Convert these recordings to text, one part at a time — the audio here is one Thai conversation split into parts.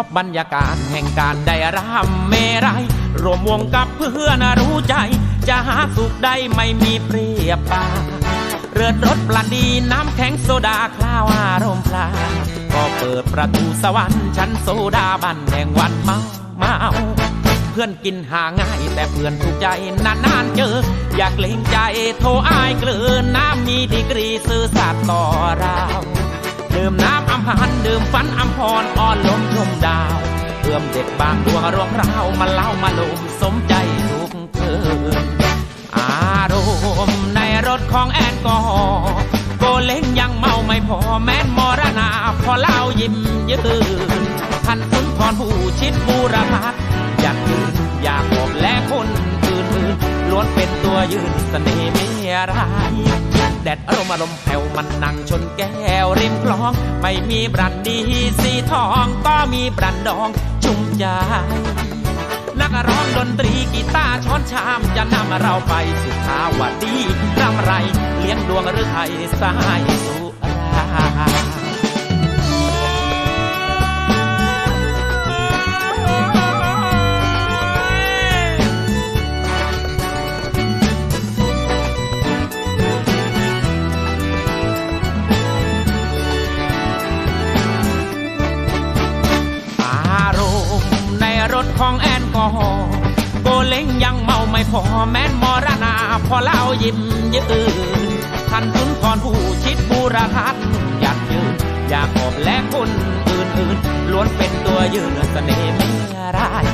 อบบรรยากาศแห่งการได้รำเมรัยรวมวงกับเพื่อนรู้ใจ จะหาสุขได้ไม่มีเปรียบปาเรือดรถปลาดีน้ำแข็งโซดาคล้าวอารมณ์พลาก็เปิดประตูสวรรค์ชั้นโซดาบันแห่งวันเมาเมาเพื่อนกินหาง่าย แต่เพื่อนถูกใจนานๆเจอ อยากเล่งใจโทรอายเกลือน้ำมีดีกรีซื่อสัตย์ต่อเรา ดื่มน้ำอำพันดื่มฝันอำพรอ่อนลมชมดาวเพื่อมเด็กบางดวงรวงราวมาเล่ามาลมสมใจทุกคืนอารมณ์ในรถของแอนกอฮอลโกเล้งยังเมาไม่พอแม้นมรณาพอเล่ายิ้มยืนท่านสุนทรผู้ชิดบูรพัฒอยากยืนอยากบอกและคนอื่นๆล้วนเป็นตัวยืนเสน่ห์ไม่ร้าย แดดอารมณ์อารมณ์แผ่วมันนั่งชนแก้วริมคลอง ไม่มีบรันดีสีทองก็มีบรันดองชุ่มใจนักร้องดนตรีกีตาร์ช้อนชามจะนำเราไปสุขาวดีรำไร เลี้ยงดวงหรือไทยสายสุรา ของแอนกอฮอล์โกเล้งยังเมาไม่พอแม้นมรณาพอเล่ายิ้มยืนท่านสุนทรผู้ชิดบูรทัศน์อยากยืนอยากอบและคนอื่นๆล้วนเป็นตัวยืนเสน่ห์ไม่ร้าย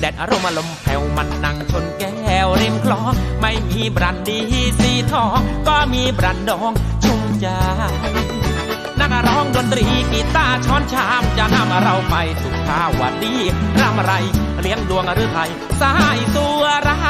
แดดอารมณ์อารมแผ่วมันนั่งชนแก้วริมคลองไม่มีบรันดีสีทองก็มีบรันดองชุ่มใจ ร้องดนตรีกีตาร์ช้อนชามจะนำเราไปสุขาวดีรำไร เลี้ยงดวงหรือไทยสายสัวรา